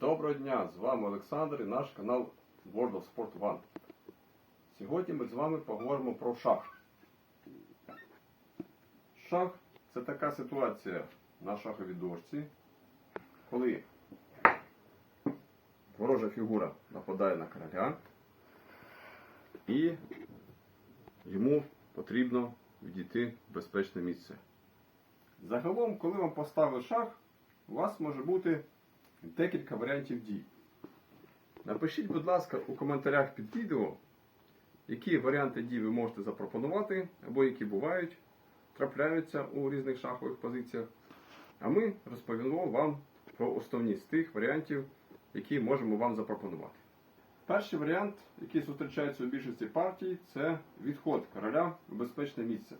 Доброго дня! З вами Олександр і наш канал World of Sport One. Сьогодні ми з вами поговоримо про шах. Шах це така ситуація на шаховій дошці, коли ворожа фігура нападає на короля і йому потрібно відійти в безпечне місце. Загалом, коли вам поставили шах, у вас може бути декілька варіантів дій. Напишіть, будь ласка, у коментарях під відео, які варіанти дій ви можете запропонувати, або які бувають, трапляються у різних шахових позиціях. А ми розповімо вам про основні з тих варіантів, які можемо вам запропонувати. Перший варіант, який зустрічається у більшості партій, це відход короля в безпечне місце.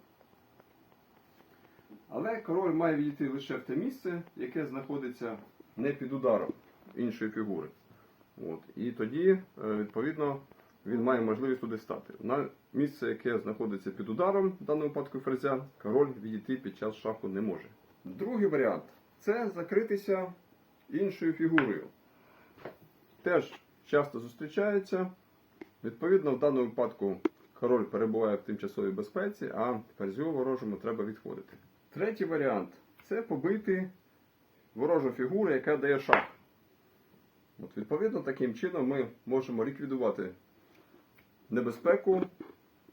Але король має відійти лише в те місце, яке знаходиться не під ударом іншої фігури. От. І тоді, е, відповідно, він має можливість туди стати. На місце, яке знаходиться під ударом, в даному випадку ферзя, король відійти під час шаху не може. Другий варіант це закритися іншою фігурою. Теж часто зустрічається. Відповідно, в даному випадку король перебуває в тимчасовій безпеці, а ферзю ворожому треба відходити. Третій варіант це побити ворожу фігуру, яка дає шах. От, відповідно, таким чином ми можемо ліквідувати небезпеку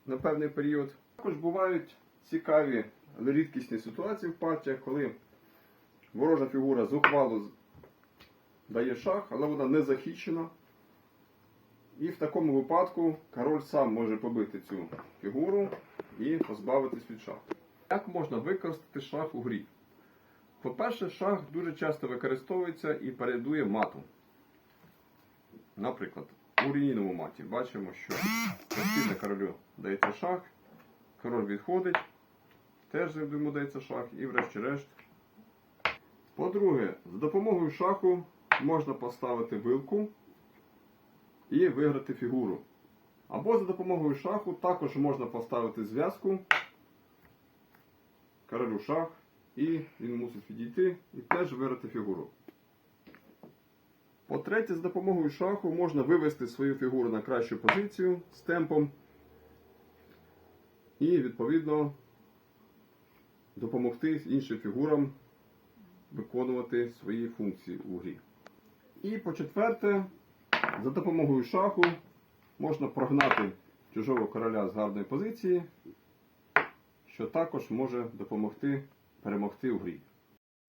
на певний період. Також бувають цікаві, рідкісні ситуації в партіях, коли ворожа фігура зухвало дає шах, але вона не захищена. І в такому випадку король сам може побити цю фігуру і позбавитись від шаху. Як можна використати шах у грі? По-перше, шах дуже часто використовується і передує мату. Наприклад, у лінійному маті бачимо, що постійно королю дається шах, король відходить, теж йому дається шах і врешті-решт. По-друге, за допомогою шаху можна поставити вилку і виграти фігуру. Або за допомогою шаху також можна поставити зв'язку, королю шах, і він мусить відійти і теж виграти фігуру. По-третє, з допомогою шаху можна вивести свою фігуру на кращу позицію з темпом і, відповідно, допомогти іншим фігурам виконувати свої функції у грі. І по-четверте, за допомогою шаху можна прогнати чужого короля з гарної позиції, що також може допомогти перемогти у грі.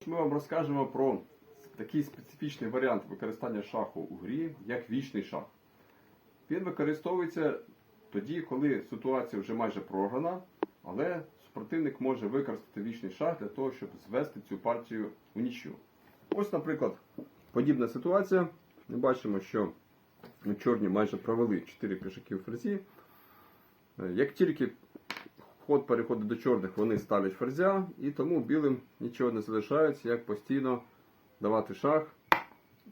Ми вам розкажемо про такий специфічний варіант використання шаху у грі, як вічний шах. Він використовується тоді, коли ситуація вже майже програна, але супротивник може використати вічний шах для того, щоб звести цю партію у нічю. Ось, наприклад, подібна ситуація. Ми бачимо, що чорні майже провели 4 пішаки у ферзі. Як тільки ход переходить до чорних, вони ставлять ферзя, і тому білим нічого не залишається, як постійно давати шах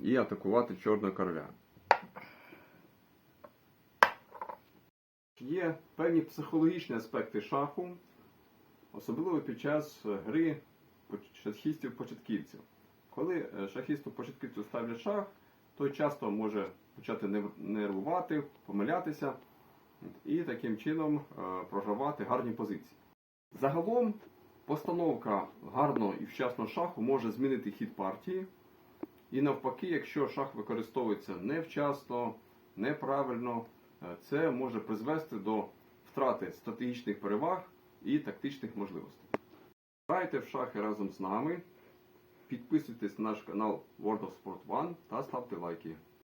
і атакувати чорного короля. Є певні психологічні аспекти шаху, особливо під час гри шахістів-початківців. Коли е, шахісту-початківцю ставлять шах, той часто може почати нервувати, помилятися і таким чином е, програвати гарні позиції. Загалом постановка гарного і вчасного шаху може змінити хід партії. І навпаки, якщо шах використовується невчасно, неправильно, е, це може призвести до втрати стратегічних переваг і тактичних можливостей. Грайте в шахи разом з нами, підписуйтесь на наш канал World of Sport One та ставте лайки.